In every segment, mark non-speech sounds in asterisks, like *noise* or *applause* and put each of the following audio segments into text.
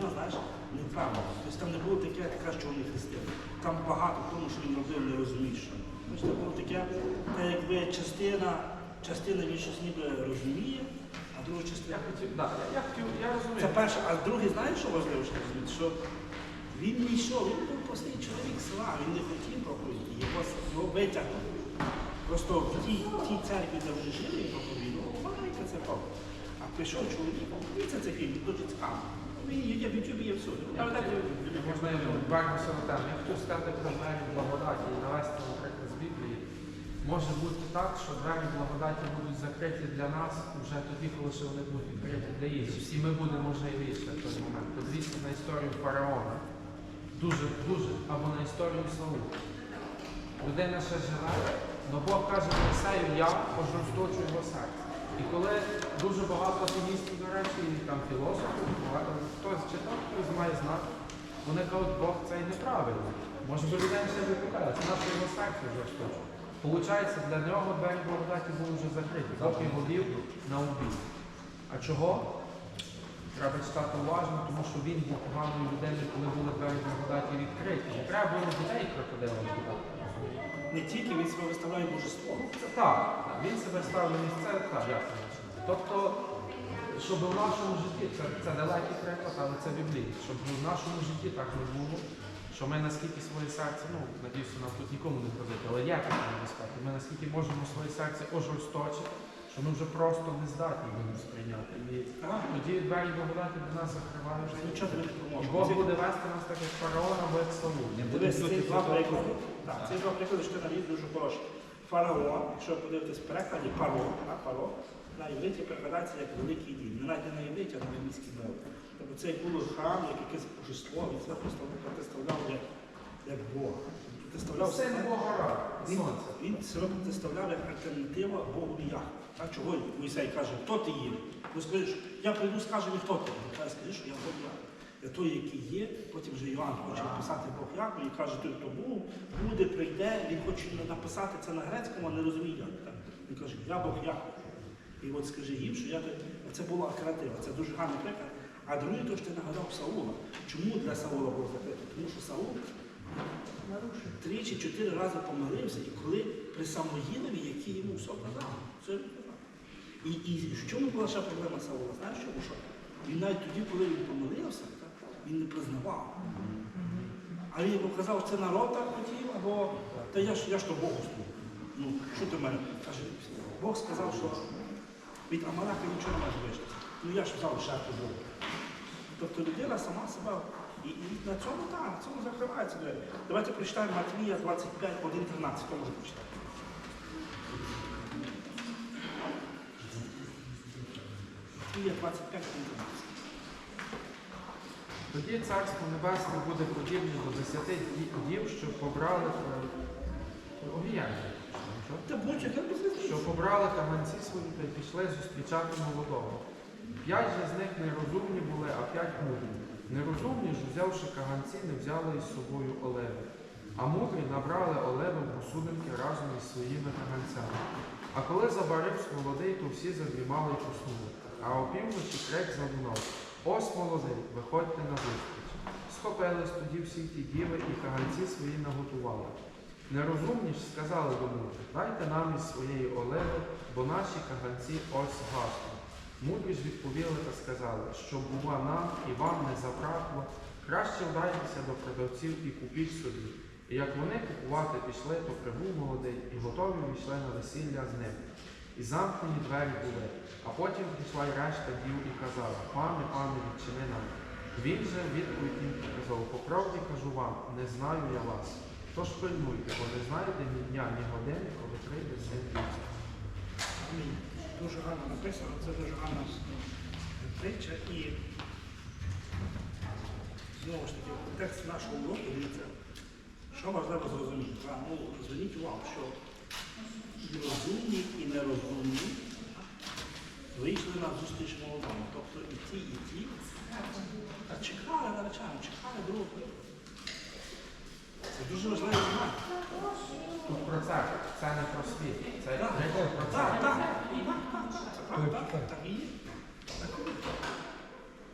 людина, знаєш, неправильна. Тобто там не було таке, така, що вони хрестили. Там багато тому, що він робив, не розумієш. Тобто це було таке, та якби частина, частина він щось ніби розуміє, а друга частина. Я хотів, да, я, я хотів, я розумію. Це перше, а другий, знаєш, що важливо, що розуміти, що він не йшов, він був простий чоловік села, він не хотів проповіді, його, його витягнули. Просто в тій, тій церкві, де вже жили, проповідував, маленька церква. А прийшов чоловік, дивіться цей фільм, дуже цікаво. Є в Ютубі, є всюди. Я вернуся на тему. Я хотів сказати про двері благодаті і навести, наприклад, з Біблії. Може бути так, що двері благодаті будуть закриті для нас вже тоді, коли ще вони будуть відкриті для інших. І ми будемо можливіше в той момент. Подивіться на історію фараона. Дуже, дуже, або на історію Саула. Людина ще живе, але Бог каже Мойсею, я ожорсточу його серце. І коли дуже багато атеїстів, до речі, і там філософів, багато хтось читав, хтось має знати, вони кажуть, Бог це і неправильно. Може би людина ще викликає, це наше його серце жорсточе. Получається, для нього двері благодаті були вже закриті. Бог його вів на убій. А чого? Треба читати уважно, тому що він був поганою людиною, коли були двері благодаті відкриті. Не треба було дітей крокодилом не тільки він себе виставляє божеством. Так, він себе ставив на місце. Тобто, щоб в нашому житті, це, це далекий приклад, але це біблійний, щоб в нашому житті так не було, що ми наскільки своє серце, ну, надіюся, нам тут нікому не ходити, але як це не сказати, ми наскільки можемо своє серце ожорсточити, що ми вже просто не здатні будемо сприйняти. І тоді двері благодаті для нас закривають. не І. Бог буде вести нас так як фараон або як Саву. Ці два приклади. Що ти навів дуже хороші. Фараон, якщо подивитись в перекладі, паро, паро, на івриті перекладається як великий дім. Не навіть не на івриті, а на англійській мові. Тобто це було храм, як якесь божество, він це представляв, представляв як, як Бог. Представляв Син Бога сонце. він себе представляв як альтернатива Богу Яхве. Так, чого Мойсей каже, хто ти є? Ну скажи, що я прийду, мені, хто ти. Він каже, скажи, що я Бог Яхве. Той, який є, потім вже Йоанн хоче написати Бог Яхве і каже, той, хто був, буде, прийде, він хоче написати це на грецькому, а не розуміє як. Так? Він каже, я Бог Яхве. І от скажи їм, що я. Це була альтернатива, це дуже гарний приклад. А другий, то що ти нагадав Саула. Чому для Саула було закрито? Тому що Саул три чи чотири рази помилився, і коли при Самоїлові, який йому все казав, йому казав. І, і в чому була ще проблема Саула? Знаєш чому? Що він навіть тоді, коли він помилився, він не признавав. А він казав, це народ так хотів, або та я ж я ж то Богу служу. Ну, що ти мене? Каже, Бог сказав, що від Амалака нічого не може вижити. Ну я ж взяв шапку Богу. Тобто людина сама себе. І, і на цьому так, на цьому закривається. Давайте прочитаємо Матвія 25, 1, 13. Хто може прочитати? Матвія 25, 1, 13. Тоді царство небесне буде подібне до десяти дів, що побрали е. Що? Побрали каганці свої та й пішли зустрічати молодого. П'ять же з них нерозумні були, а п'ять мудрі. Нерозумні ж, взявши каганці, не взяли із собою оливи. А мудрі набрали оливи в посудинки разом із своїми каганцями. А коли забарився молодий, то всі задрімали й поснули. А опівночі крик залунав. Ось молодий, виходьте на зустріч. Схопились тоді всі ті діви і каганці свої наготували. Нерозумні ж сказали до мудрих, дайте нам із своєї оливи, бо наші каганці ось гасли. Мудрі ж відповіли та сказали, що бува нам і вам не забракло, краще вдайтеся до продавців і купіть собі. І як вони купувати пішли, то прибув молодий, і готові війшли на весілля з ним. І замкнені двері були. А потім пішла й решта дів і казала, пане, пане, відчини нам. Він же відповідь їм сказав, по правді кажу вам, не знаю я вас. Тож пильнуйте, бо не знаєте ні дня, ні години, коли прийде син людський. Дуже гарно написано, це дуже гарна притча і знову ж таки в контексті нашого уроку дивіться, що важливо зрозуміти. А, Ну, зверніть увагу, що і розумні, і нерозумні вийшли на зустріч молодому. Тобто і ті, і ті. Та чекали навчання, чекали другу. Це дуже важливо знати. Тут про це, це не про світ. Це Так, про це. так, так, так, так, і є.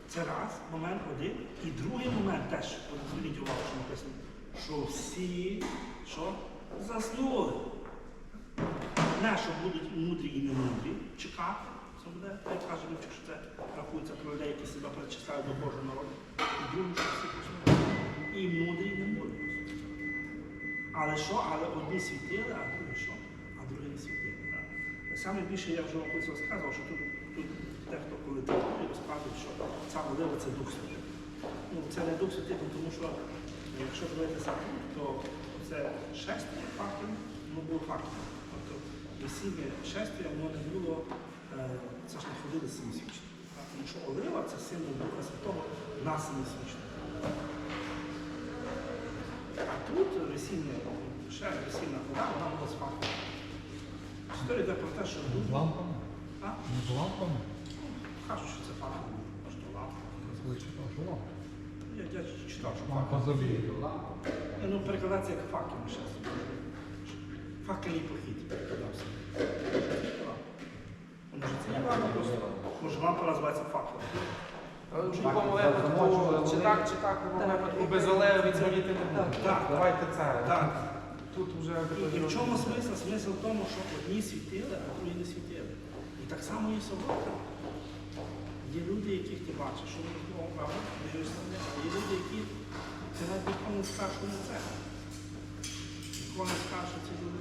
Це раз, момент один. І другий момент теж, зверніть увагу, що написано, що всі що? заснули. Не, що будуть мудрі і не мудрі чекати. Це буде, як каже що це рахується про людей, які себе причисляють до Божого народу. І друге, що всі поснули. І мудрі, і не мудрі. Але що? Але одні світили, а другі що? А другі не світили. Саме більше я вже колись розказував, що тут, тут дехто коли трактує, розказують, що ця молитва це Дух Святий. Ну, це не Дух Святий, ну, тому що якщо дивитися то це шестя фактом, воно було фактом. Весіння шестя, воно не було, е, це ж не ходили семисвічно. Тому що олива це символ Духа Святого на семисвічно. А тут весіння, ще весільна вода, вона була з фактом. Історія йде про те, що З лампами? а? Не з лампами? кажуть, що це факт, що лампа. Коли читав, що лампа? Я, я читав, що Лампа факт. забіє. Ну, перекладається як факел зараз. Факельний похід перекладався. Може, це не лампа просто. Може, лампа називається факел. Е, В будь-якому випадку, чи так, чи так, в будь-якому випадку без олею він згоріти не буде. Так. Давайте це. Так. Тут вже І, і в чому смисл? Смисл в тому, що одні світили, а другі не світили. І так само є собака. Є люди, яких ти бачиш, що вони Богом правда, дивишся на них, а є люди, які ти навіть ніколи не скажеш, що не це. Ніколи не скажеш, що ці люди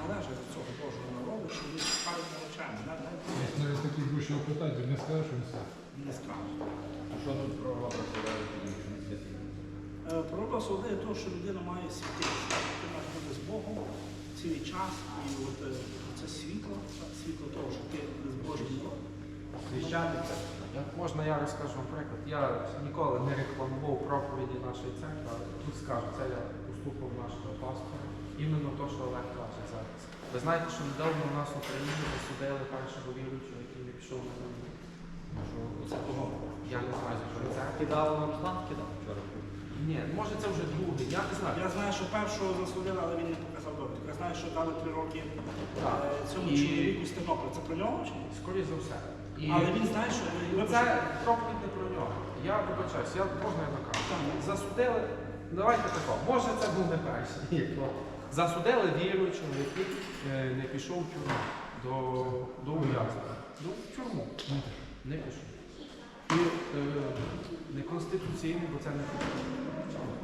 належать до цього Божого народу, що вони шукають на очами. Навіть навіть такі гроші він не скаже, що він все. не скажуть. Що тут святий? Е, Пророк солодає того, що людина має світитися. Ти маєш бути з Богом цілий час. І от е, це світло, світло того, що ти з Божим Богом. Священник. Як можна, я розкажу приклад. Я ніколи не рекламував проповіді нашої церкви, але тут скажу, це я послухав нашого пастора. Іменно то, що Олег каже зараз. Ви знаєте, що недавно у нас в Україні посудили першого віруючого, який не пішов на війну. Це кого? Я не знаю, що це. Кидав вам Руслан кидав вчора. Ні, може це вже другий, я не знаю. Я знаю, що першого засудили, але він не показав довідку. Я знаю, що дали три роки Так. е, цьому І- чоловіку з Тернополя. Це про нього чи ні? Скоріше за все. І Але він знає, що ви це проповідь не про нього. Я вибачаюсь, я можна я накажу. Засудили, давайте тако, може це був не перший. Засудили віруючого, який е, не пішов в тюрму до, до ув'язнення. До в тюрму. Не пішов. І е, не конституційний, бо це не.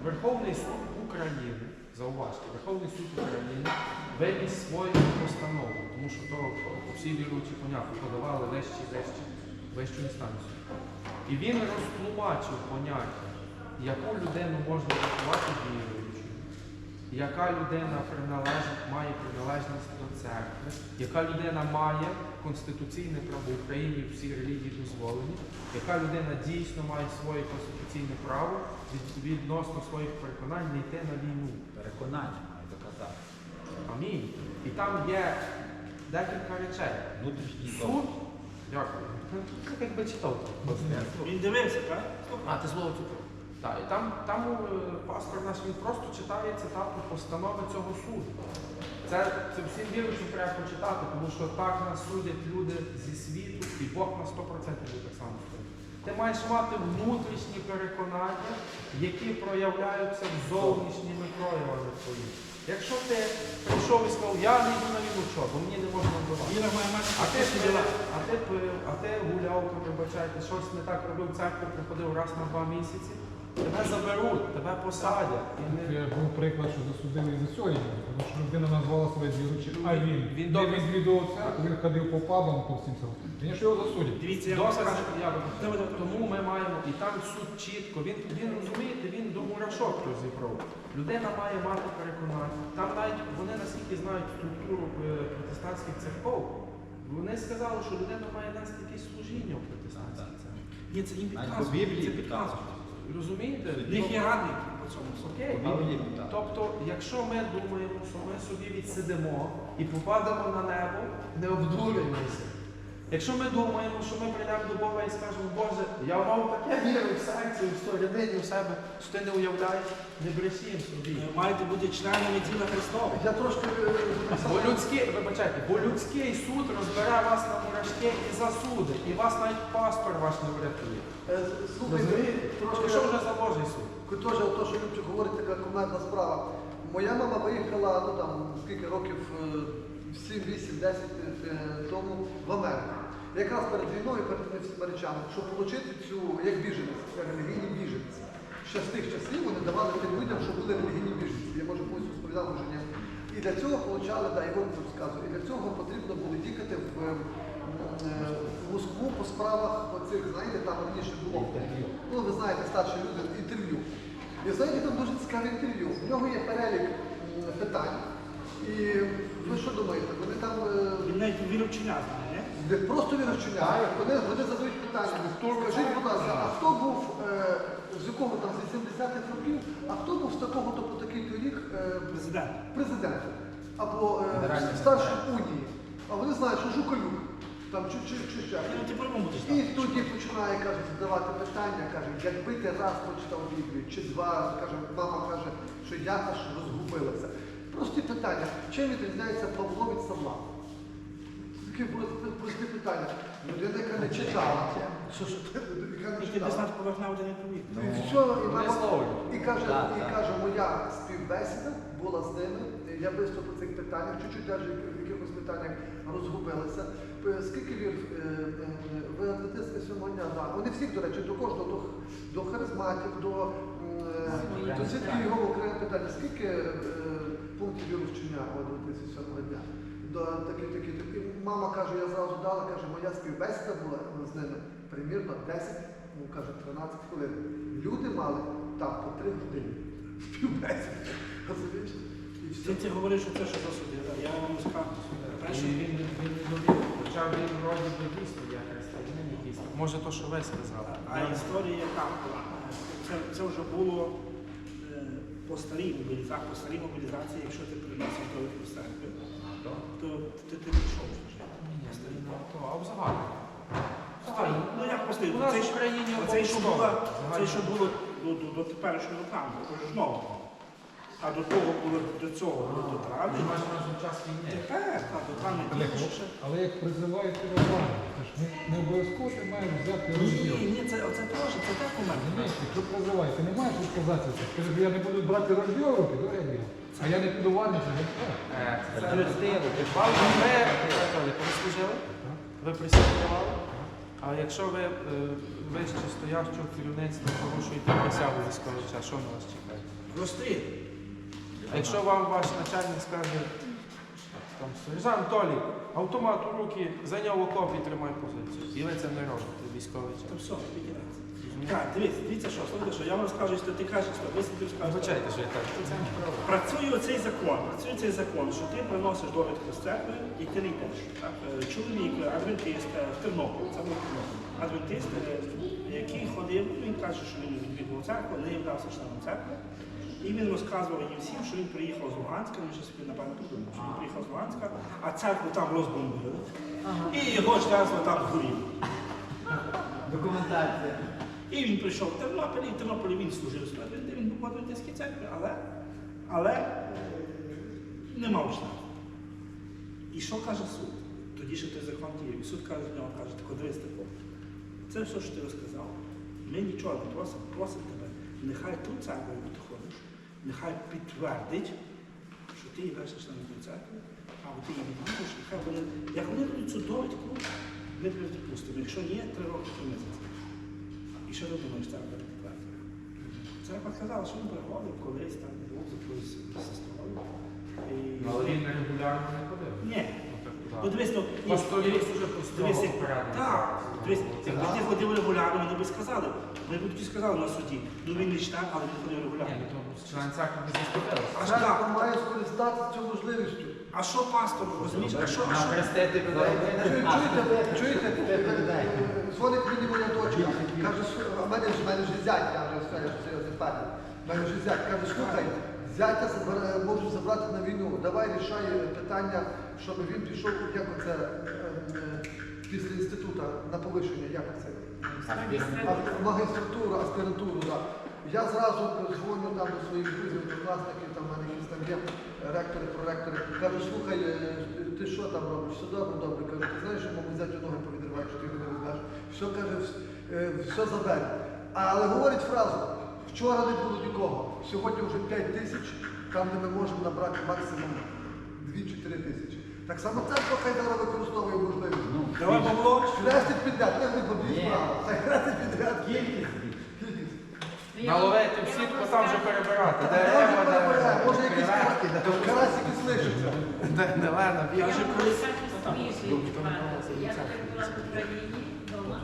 Верховний суд України, зауважте, Верховний суд України вивіз свою постанову, тому що то всі віруючі понятно подавали вищі, вищі, вищу інстанцію. І він розтлумачив поняття, яку людину можна рахувати віруючою, яка людина приналежить, має приналежність до церкви, яка людина має конституційне право в Україні всі релігії дозволені, яка людина дійсно має своє конституційне право відносно своїх переконань не йти на війну. Переконання має доказати. Амінь. І там є декілька речей. Внутрішній Суд. Дякую. Якби читав. Він дивився, так? А, ти слово читав. Так, і там, там е, пастор наш він просто читає цитату постанови цього суду. Це, це всім віруючим треба почитати, тому що так нас судять люди зі світу, і Бог на 100% буде так само судити. Ти маєш мати внутрішні переконання, які проявляються зовнішніми проявами твоїми. Якщо ти прийшов і сказав, я не йду на війну, що, бо мені не можна вбивати. А ти, а ти а ти гуляв, вибачайте, щось не так робив церкву, приходив раз на два місяці, тебе заберуть, тебе посадять. Не... Це був приклад, що засудили за сьогодні, тому що людина назвала себе віруючим, а він, Він він добре- відвідував церкву, він ходив по пабам по всім. Він що його засудять. Дивіться, я вам Доказ, скажу. я. Тому ми маємо, і там суд чітко, він, він розумієте, він до мурашок розібрав. Людина має мати переконання. Там навіть вони наскільки знають структуру е, протестантських церков, вони сказали, що людина має нести якесь служіння в протестантській церкві. Ні, це їм Навіть по підказує. Біблії Це підказує. Розумієте? Їх є радник по цьому. Окей, так. тобто, якщо ми думаємо, що ми собі відсидимо і попадемо на небо, не обдурюємося. Якщо ми думаємо, що ми прийдемо до Бога і скажемо, Боже, я мав таке віру в серці, в рядині у себе, що ти не уявляєш, не бреши їм собі. Ви маєте бути членами тіла Христова. Я трошки е, Бо людський, вибачайте, бо людський суд розбере вас на мурашки і засудить, і вас навіть паспорт ваш не врятує. е, слухайте, трошки Якщо вже за Божий суд. Теж то, що Любчик говорить, така кумедна справа. Моя мама виїхала ну, там, скільки років, е, 7, 8, 10 е, тому в Америку. Якраз перед війною, перед речами, щоб отримати цю, як біженець, релігійні біженці. Ще з тих часів вони давали тим людям, що були релігійні біженці. Я може колись розповідав, може ні. І для цього получали, да, Ігор це розказує, і для цього потрібно було їхати в, е, в Москву по справах оцих, знаєте, там раніше було. Ну, ви знаєте, старші люди, інтерв'ю. І знаєте, там дуже цікаве інтерв'ю. В нього є перелік питань. І ви що думаєте? Вони там е, Він навіть віровчення знає, не? не просто вірочення, вони, вони задають питання. Скажіть, будь ласка, а хто був е, з якого там з 80-х років, а хто був з такого то по такий-то рік е, Президент. президентом? Або е, старший унії? А вони знають, що Жуколюк, там чи, чи, чи ще. Ну, І знати. тоді починає каже, задавати питання, каже, якби ти раз прочитав Біблію, чи два, каже, мама каже, що я аж розгубилася. Прості питання. Чим відрізняється Павло від Савла? Такі прості, прості питання. Людина, яка не читала. Що ж, яка не читала. Ну, і все, і, Вони і каже, і каже, моя співбесіда була з ними. Я швидко по цих питаннях, чуть-чуть навіть в якихось питаннях розгубилася. Е, Скільки вір е, е, ви адвентисти сьогодні? Да. Вони всіх, до речі, до кожного, до, до харизматів, до, м, е, до свідків його окреме питання. Скільки е, вчення у адвентисті сьомого дня? До такі, такі, такі. Мама каже, я зразу дала, каже, моя співбесіда була з ними примірно 10, ну каже, 13 хвилин. Люди мали там по 3 години співбесіди. Розумієш? Ти, ти говориш, що це що за суддя. Я вам скажу. Перше, він, він не довів, хоча він вроді би дійсно. Може то, що ви сказали. А історія яка була? Це, це вже було по старій мобілізації, по старій мобілізації, якщо ти приносив церкви, то ти, ти пішов вже. А в. Старий. Ну як постійно? це що- було, до, теперішнього там, то ж знову. А до того було до цього було до Ти увазі час війни. Тепер, а до травня Олег, тільки ще. Але як призивають Івана, це ж не, не обов'язково ти маєш взяти Ні, розділ. ні, це, оце теж, це так у мене. Розумієш, якщо призивають, ти не маєш відказатися. Скажи, я не буду брати розділ в руки, давай я. А я не піду в армію, це не так. Е, Це ти Вам ви, Анатолій, ви служили? Ви присягували? А якщо ви е, вище стоящого керівництва порушуєте присягу військовий час, що на вас чекає? Прости. Якщо вам ваш начальник скаже, там, сержант Толі, автомат у руки, зайняв окоп і тримай позицію. І ви це не робите, військовий час. все, підійдеться. Так, дивіться, дивіться, що, слухайте, що я вам розкажу, що ти кажеш, що ви собі скажете. Вибачайте, що я так. Працює оцей закон, працює цей закон, що ти приносиш довідку з церкви і ти не йдеш. Так? Е, Чоловік, адвентист е, в Тернополі, це був Тернопіль. Адвентист, е, який ходив, він каже, що він відвідував церкву, не являвся членом церкви. І він розказував їм всім, що він приїхав з Луганська, він ще собі напевно подумав, що він приїхав з Луганська, а церкву там розбомбили. І його членство там горіло. Документація. І він прийшов в Тернопіль, і в Тернополі він служив де він був в Адвентистській церкві, але, але не мав членства. І що каже суд? Тоді ще той закон діяв. І суд каже в нього, каже, тако дивись тако. Це все, що ти розказав. Ми нічого не просимо, просимо тебе. Нехай ту церкву, яку ти нехай підтвердить, що ти є перший член тієї церкви, або ти її відвідуєш, нехай вони, як вони дадуть цю довідку, ми тебе відпустимо. Якщо ні, три роки три місяці. І що ти думаєш, церква підтвердила? Церква сказала, що він приходив колись там був з якоюсь сестрою. Ну, Але він регулярно не ходив. Ні. Ну, так, Ну куди? дивись, ну, дивись. Так, дивись, якби ти ходив регулярно, вони б сказали. Вони б тоді сказали на суді, ну він не член, але він ходив регулярно. Член церкви не. Аж Церква має скористатися цю можливістю. А що пастор, розумієш? А що, а що? Хрестити людей. Чуєте, чуєте, чуєте, дзвонить мені моя дочка, каже, «Слухай, а в мене ж мене ж зять, я вже все, ж серйозний парень. Мене ж зять, каже, слухай, зятя можуть забрати на війну, давай рішай питання, щоб він пішов, як оце, е, е, після інституту на повищення, як це, Магістратуру, аспірантуру, так. Я зразу дзвоню там до своїх друзів, однокласників, там в мене якісь там є ректори, проректори. Кажу, слухай, е, ти що там робиш? Все добре, добре. Кажу, ти знаєш, що мабуть взяти ноги повідриваєш, що ти його не візьмеш. Все каже, е, все забере. Але говорить фразу, вчора не було нікого, сьогодні вже 5 тисяч, там де ми можемо набрати максимум 2-4 тисячі. Так само церква хай зараз використовує можливість. Давай, Павло. Хрестить підряд, не не бабі Ні. справа. Хай хрестить підряд. Кількість. Наловити в сітку там вже перебирати. Де Там же риба, Може якісь кара- карасики слишаться. де Нелена Я вже колись Я була в Україні вдома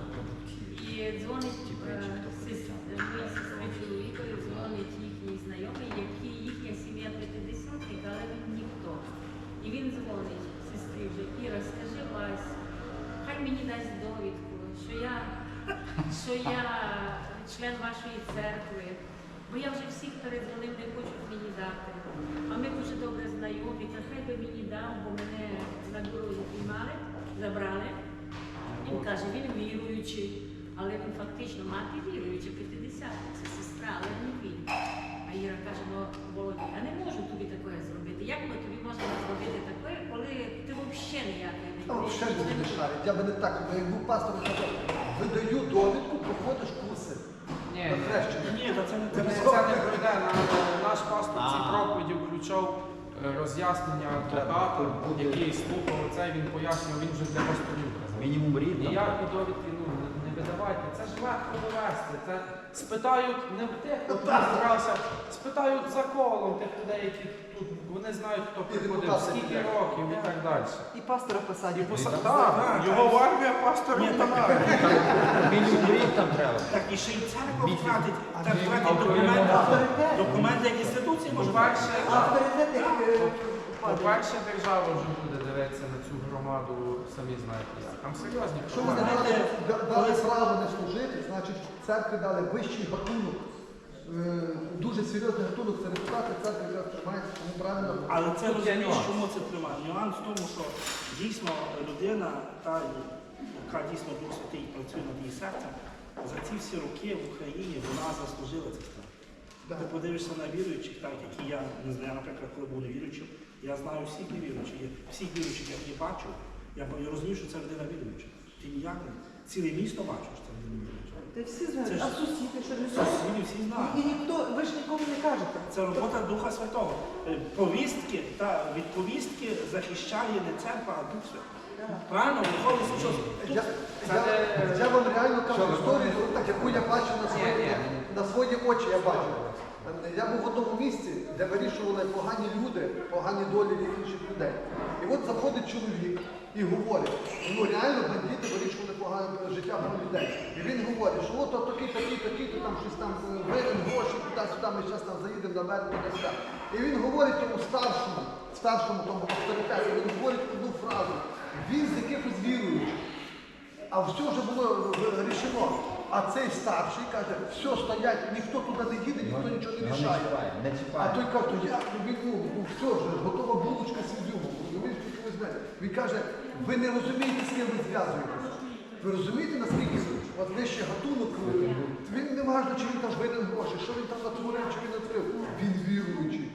і дзвонить е, сестра, дзвонить їхній знайомий, який їхня сім'я п'ятидесятник, але він ніхто. І він дзвонить сестрі вже, Іра, скажи Вась, хай мені дасть довідку, що я, що я член вашої церкви. Бо я вже всіх передзвонив, не хочуть мені дати. А ми дуже добре знайомі, та хай би мені дав, бо мене на дорозі піймали, забрали. Він каже, він віруючий, але він фактично мати віруюча, 50, це сестра, але не він. А Іра каже, ну Володя, я не можу тобі таке зробити. Як ми тобі можемо зробити таке, коли ти взагалі ніякої не взагалі люди не шарять. Я би не так, бо як був казав, видаю довідку, проходиш Ні. Ні, та це не Це пройде. Наш пастор в цій проповіді включав е, роз'яснення адвоката, який слухав це, він пояснював, він вже для пасторів. Мінімум рівня. Ніякі довідки ну, не видавайте. Це ж легко довести. Це спитають не в тих, хто тут збирався, спитають за колом тих людей, які тут вони знають, хто приходив, скільки років і так далі. І пастора посадять. І поса... Так, його в армія пастор не там треба. Так і ще й церква втратить, так втратить документи, документи як інституції може бути. По-перше, Авторитет як е, падає. по-перше, держава вже буде дивитися на цю громаду, самі знаєте як. Там серйозні Якщо вони проблеми. дали, да- дали право не служити, значить церкві дали вищий гатунок. Е, Дуже серйозний гатунок, це репутація церкви, яка тримається, тому правильно. Але це Тут є розумієш, нюанс. чому це триває. Нюанс в тому, що дійсно людина, та, яка дійсно Дух Святий працює над її серцем, за ці всі роки в Україні вона заслужила це стан. Да. Ти подивишся на віруючих, так які я не знаю, наприклад, коли був невіруючим, я знаю всіх невіруючих, я всіх віруючих, я їх бачу, я, я розумію, що це людина віруюча. Ти ніяк не ціле місто бачиш, що це людина віруюча. Та всі знають, ж- а сусіди, що не знають. всі, всі знають. І ніхто, ви ж нікому не кажете. Це робота Духа Святого. Е, Повістки та від повістки захищає не церква, а Дух Святий. Правильно, виходить, що Я, я, я вам реально кажу історію, так, яку я бачив на свої, Ні, ні. на свої очі. Я бачив. Я був в одному місці, де вирішували погані люди, погані долі інших людей. І от заходить чоловік і говорить, ну реально бандити вирішували погане життя про людей. І він говорить, що от такий, такий, такий, то там щось там е, винен, гроші, туди-сюди, ми зараз там заїдемо наверх, туди-сюди. І він говорить тому старшому, старшому тому авторитету, він говорить одну фразу. Він з якихось віруючих. А все вже було е, рішено. А цей старший каже, все стоять, ніхто туди не їде, ніхто нічого не мішає. не А той каже, «То як ну, він, ну, ну все вже, готова булочка тільки. Він каже, ви не розумієте, з ким ви зв'язуєтеся. Ви розумієте, наскільки от вище гатунок, він не важливо, чи він там винен гроші, що він там натворив, чи він натворив. Він віруючий.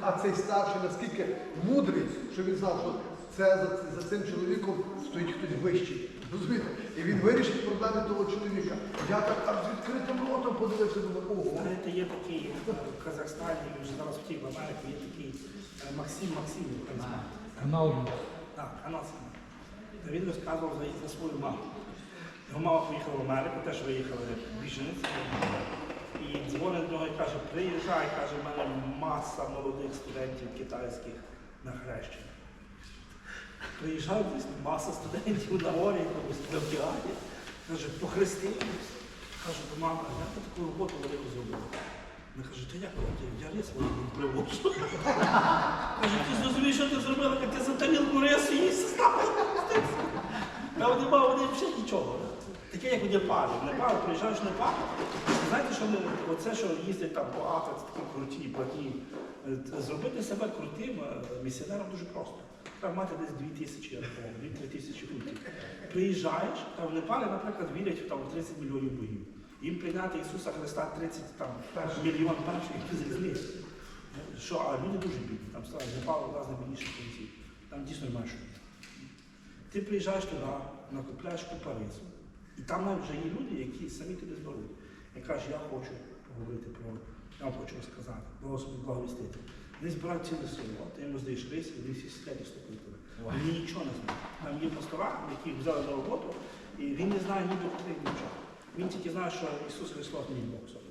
А цей старший наскільки мудрий, що він знав, що це за, за цим чоловіком стоїть хтось вищий. Розумієте? І він вирішить проблеми того чоловіка. Я так аж з відкритим ротом подивився, думаю, ого. Знаєте, є такий е, в Казахстані, він вже зараз втік в Америку, є такий е, Максим Максим. Канал. Так, канал саме. Та він розказував за, за свою маму. Його мама поїхала в Америку, теж виїхали біженець. І дзвонить до нього і каже, приїжджай, каже, в мене маса молодих студентів китайських на хрещення. Приїжджають маса студентів на морі, якомусь океані. Каже, похрестились. Каже, до мама, як ти таку роботу велику зробила? Вона каже, та як я, я рис свою привожу. *laughs* Каже, ти зрозумієш, що ти зробила, як ти за тарілку рису їсти стала. *laughs* Та вони мали вони взагалі нічого. Таке, як у Непалі. В Непал приїжджаєш в Непал. Знаєте, що вони, оце, що їздять там по Африці, такі круті, платні Зробити себе крутим е, місіонером дуже просто. Треба мати десь 2 тисячі, я рахував, 2-3 тисячі фунтів. Приїжджаєш, там в Непалі, наприклад, вірять там, в 30 мільйонів богів. Їм прийняти Ісуса Христа 30 там, мільйон перших які. Що, а люди дуже бідні, там Непал одна з найбідніших кінців. Там дійсно немає що. Ти приїжджаєш туди, накупляєш купа рису, і там навіть вже є люди, які самі тебе зберуть. І кажуть, я хочу поговорити про, я вам хочу сказати, Господи благовістити. Десь збирають ціле село, ти йому здаєш рис, і десь всі сидять і слухають тебе. Вони нічого не знають. Там є пастора, які взяли на роботу, і він не знає ніби нічого. Він тільки знає, що Ісус Христос не Бог.